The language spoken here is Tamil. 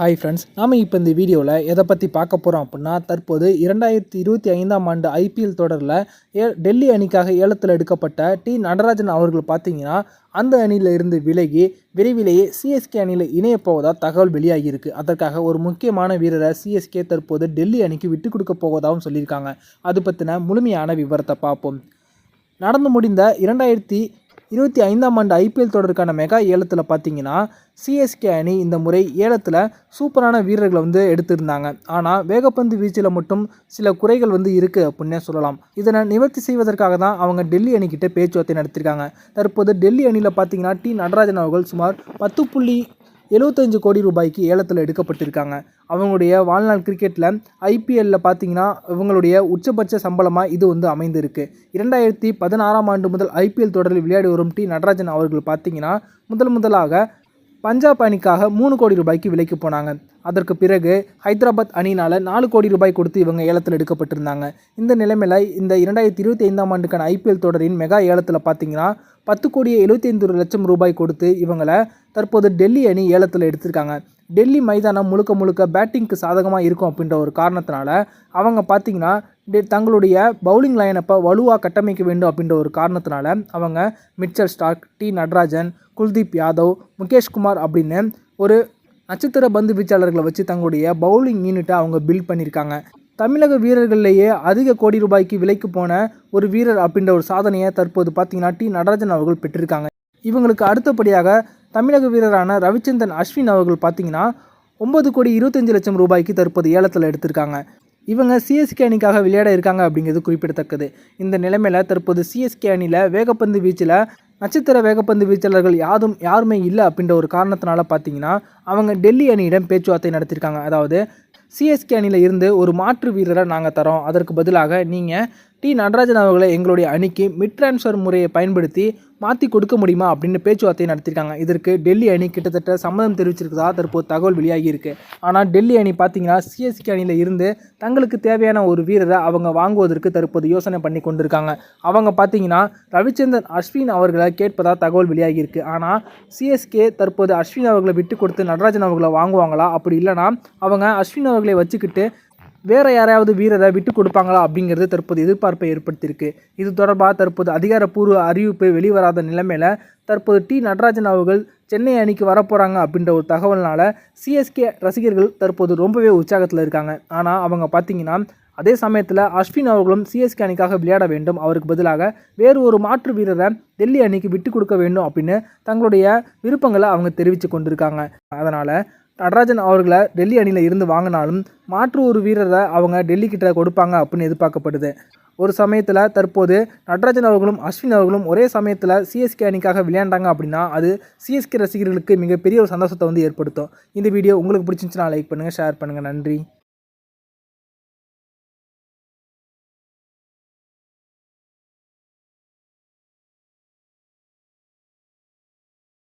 ஹாய் ஃப்ரெண்ட்ஸ் நாம் இப்போ இந்த வீடியோவில் எதை பற்றி பார்க்க போகிறோம் அப்படின்னா தற்போது இரண்டாயிரத்தி இருபத்தி ஐந்தாம் ஆண்டு ஐபிஎல் தொடரில் ஏ டெல்லி அணிக்காக ஏலத்தில் எடுக்கப்பட்ட டி நடராஜன் அவர்கள் பார்த்தீங்கன்னா அந்த அணியில் இருந்து விலகி விரைவிலேயே சிஎஸ்கே அணியில் இணையப்போவதாக தகவல் வெளியாகியிருக்கு. அதற்காக ஒரு முக்கியமான வீரரை சிஎஸ்கே தற்போது டெல்லி அணிக்கு விட்டு கொடுக்க போவதாகவும் சொல்லியிருக்காங்க. அது பற்றின முழுமையான விவரத்தை பார்ப்போம். நடந்து முடிந்த இரண்டாயிரத்தி இருபத்தி ஐந்தாம் ஆண்டு ஐபிஎல் தொடருக்கான மெகா ஏலத்தில் பார்த்தீங்கன்னா சிஎஸ்கே அணி இந்த முறை ஏலத்தில் சூப்பரான வீரர்களை வந்து எடுத்திருந்தாங்க. ஆனால் வேகப்பந்து வீச்சில் மட்டும் சில குறைகள் வந்து இருக்குது அப்படின்னே சொல்லலாம். இதனை நிவர்த்தி செய்வதற்காக தான் அவங்க டெல்லி அணிக்கிட்ட பேச்சுவார்த்தை நடத்திருக்காங்க. தற்போது டெல்லி அணியில் பார்த்தீங்கன்னா டி நடராஜன் அவர்கள் சுமார் பத்து புள்ளி எழுபத்தஞ்சு கோடி ரூபாய்க்கு ஏலத்தில் எடுக்கப்பட்டிருக்காங்க. அவங்களுடைய வாழ்நாள் கிரிக்கெட்டில் ஐபிஎல்லில் பார்த்தீங்கன்னா இவங்களுடைய உச்சபட்ச சம்பளமாக இது வந்து அமைந்திருக்கு. இரண்டாயிரத்தி பதினாறாம் ஆண்டு முதல் ஐபிஎல் தொடரில் விளையாடி வரும் டி. நடராஜன் அவர்கள் பார்த்தீங்கன்னா முதல் முதலாக பஞ்சாப் அணிக்காக மூணு கோடி ரூபாய்க்கு விலைக்கு போனாங்க. அதற்கு பிறகு ஹைதராபாத் அணினால் நாலு கோடி ரூபாய் கொடுத்து இவங்க ஏலத்தில் எடுக்கப்பட்டிருந்தாங்க. இந்த நிலைமையில் இந்த இரண்டாயிரத்தி இருபத்தி ஐந்தாம் ஆண்டுக்கான ஐபிஎல் தொடரின் மெகா ஏலத்தில் பார்த்தீங்கன்னா பத்து கோடியே எழுபத்தி ஐந்து லட்சம் ரூபாய் கொடுத்து இவங்களை தற்போது டெல்லி அணி ஏலத்தில் எடுத்திருக்காங்க. டெல்லி மைதானம் முழுக்க முழுக்க பேட்டிங்க்கு சாதகமாக இருக்கும் அப்படின்ற ஒரு காரணத்தினால அவங்க பார்த்தீங்கன்னா தங்களுடைய பவுலிங் லைனப்பை வலுவாக கட்டமைக்க வேண்டும் அப்படின்ற ஒரு காரணத்தினால அவங்க Mitchell Starc T Natarajan Kuldeep Yadav Mukesh Kumar அப்படின்னு ஒரு நட்சத்திர பந்து வீச்சாளர்களை வச்சு தங்களுடைய பவுலிங் யூனிட்டை அவங்க பில்ட் பண்ணியிருக்காங்க. தமிழக வீரர்களிலேயே அதிக கோடி ரூபாய்க்கு விலைக்கு போன ஒரு வீரர் அப்படின்ற ஒரு சாதனையை தற்போது பார்த்தீங்கன்னா டி நடராஜன் அவர்கள் பெற்றிருக்காங்க. இவங்களுக்கு அடுத்தபடியாக தமிழக வீரரான ரவிச்சந்திரன் அஸ்வின் அவர்கள் பார்த்தீங்கன்னா ஒன்பது கோடி இருபத்தஞ்சு லட்சம் ரூபாய்க்கு தற்போது ஏலத்தில் எடுத்திருக்காங்க. இவங்க சிஎஸ்கே அணிக்காக விளையாட இருக்காங்க அப்படிங்கிறது குறிப்பிடத்தக்கது. இந்த நிலைமையில் தற்போது சிஎஸ்கே அணியில் வேகப்பந்து வீச்சில் நட்சத்திர வேகப்பந்து வீச்சாளர்கள் யாரும் யாருமே இல்லை அப்படின்ற ஒரு காரணத்தினால பார்த்தீங்கன்னா அவங்க டெல்லி அணியிடம் பேச்சுவார்த்தை நடத்தியிருக்காங்க. அதாவது சிஎஸ்கே அணியில் இருந்து ஒரு மாற்று வீரரை நாங்கள் தரோம். அதற்கு பதிலாக நீங்கள் டி நடராஜன் அவர்களை எங்களுடைய அணிக்கு மிட் டிரான்ஸ்ஃபர் முறையை பயன்படுத்தி மாற்றி கொடுக்க முடியுமா அப்படின்னு பேச்சுவார்த்தை நடத்தியிருக்காங்க. இதற்கு டெல்லி அணி கிட்டத்தட்ட சம்மதம் தெரிவிச்சிருக்கதா தற்போது தகவல் வெளியாகியிருக்கு. ஆனால் டெல்லி அணி பார்த்தீங்கன்னா சிஎஸ்கே அணியில் இருந்து தங்களுக்கு தேவையான ஒரு வீரரை அவங்க வாங்குவதற்கு தற்போது யோசனை பண்ணி கொண்டிருக்காங்க. அவங்க பார்த்தீங்கன்னா ரவிச்சந்திரன் அஸ்வின் அவர்களை கேட்பதாக தகவல் வெளியாகியிருக்கு. ஆனால் சிஎஸ்கே தற்போது அஸ்வின் அவர்களை விட்டு கொடுத்து நடராஜன் அவர்களை வாங்குவாங்களா? அப்படி இல்லைனா அவங்க அஸ்வின் அவர்களை வச்சுக்கிட்டு வேறு யாரையாவது வீரரை விட்டு கொடுப்பாங்களா அப்படிங்கிறது தற்போது எதிர்பார்ப்பை ஏற்படுத்தியிருக்கு. இது தொடர்பாக தற்போது அதிகாரப்பூர்வ அறிவிப்பு வெளிவராத நிலைமையில் தற்போது டி நடராஜன் அவர்கள் சென்னை அணிக்கு வரப்போகிறாங்க அப்படின்ற ஒரு தகவல்னால் சிஎஸ்கே ரசிகர்கள் தற்போது ரொம்பவே உற்சாகத்தில் இருக்காங்க. ஆனால் அவங்க பார்த்தீங்கன்னா அதே சமயத்தில் அஸ்வின் அவர்களும் சிஎஸ்கே அணிக்காக விளையாட வேண்டும். அவருக்கு பதிலாக வேறு ஒரு மாற்று வீரரை டெல்லி அணிக்கு விட்டு கொடுக்க வேண்டும் அப்படின்னு தங்களுடைய விருப்பங்களை அவங்க தெரிவித்து கொண்டிருக்காங்க. அதனால் நடராஜன் அவர்களை டெல்லி அணியில் இருந்து வாங்கினாலும் மாற்று ஒரு வீரரை அவங்க டெல்லி கிட்ட கொடுப்பாங்க அப்படின்னு எதிர்பார்க்கப்படுது. ஒரு சமயத்தில் தற்போது நடராஜன் அவர்களும் அஸ்வின் அவர்களும் ஒரே சமயத்தில் சிஎஸ்கே அணிக்காக விளையாண்டாங்க அப்படின்னா அது சிஎஸ்கே ரசிகர்களுக்கு மிகப்பெரிய ஒரு சந்தோஷத்தை வந்து ஏற்படுத்தும். இந்த வீடியோ உங்களுக்கு பிடிச்சிருந்துச்சுன்னா லைக் பண்ணுங்கள் ஷேர் பண்ணுங்கள் நன்றி.